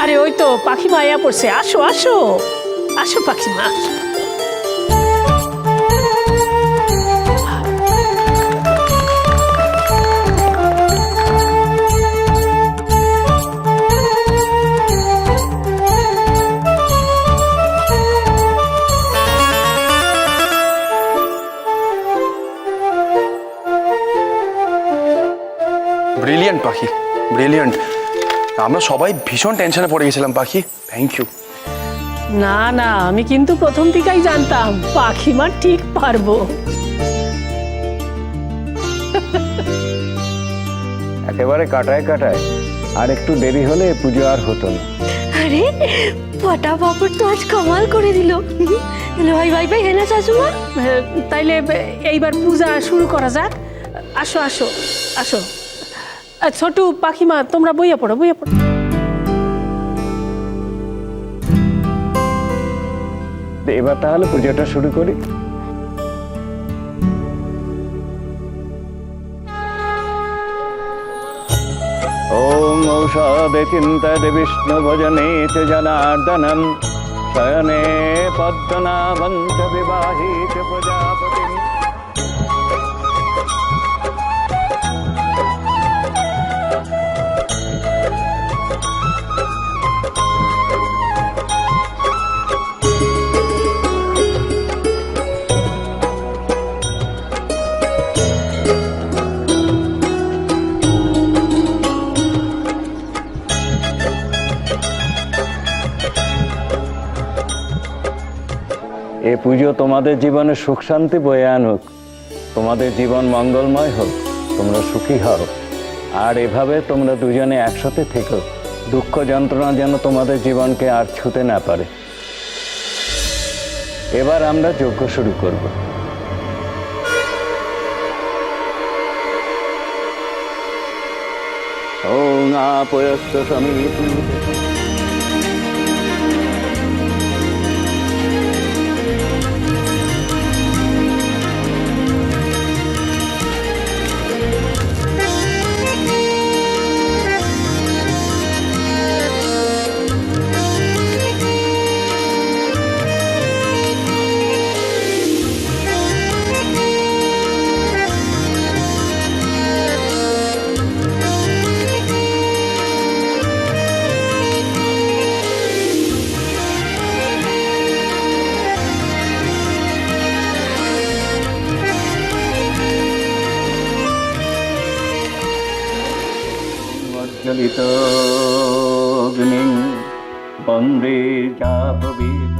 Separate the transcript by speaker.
Speaker 1: আরে ওই তো পাখিমা আয়া পড়ছে। আসো আসো। আসো পাখিমা। আসো।
Speaker 2: ব্রিলিয়ান্ট পাখি ব্রিলিয়ান্ট আমরা সবাই ভীষণ টেনশনে পড়ে গেছিলাম পাখি। থ্যাংক ইউ
Speaker 1: না না আমি কিন্তু প্রথম থেকেই জানতাম পাখিমা ঠিক পারব।
Speaker 3: একেবারে কাটায় কাটায় আর একটু দেরি হলে পুজো আর হতো না।
Speaker 4: আরে পটা পাপড় তো আজ কামাল করে দিল। হ্যালো ভাই ভাই ভাই হেনা শাশুমা?
Speaker 1: আহ, তাইলে এইবার পূজা শুরু করা যাক। আসো আসো আসো। ছোটু, পাখিমা, তোমরা বইয়া পড়ো বইয়া পড়ো।
Speaker 3: এবার তাহলে পুজোটা শুরু করি। ওম ঔষধে চিন্তদ বিষ্ণু ভজনে বিবাহী চ এ পুজো তোমাদের জীবনে সুখ, শান্তি বয়ে আনুক। তোমাদের জীবন মঙ্গলময় হোক, তোমরা সুখী হও। আর এভাবে তোমরা দুজনে একসাথে থেকো। দুঃখ যন্ত্রণা যেন তোমাদের জীবনকে আর ছুতে না পারে। এবার আমরা যজ্ঞ শুরু করব। ওং আপয়স্ত সমিতি মজ্জলিত অগ্নি বন্দে যাববিত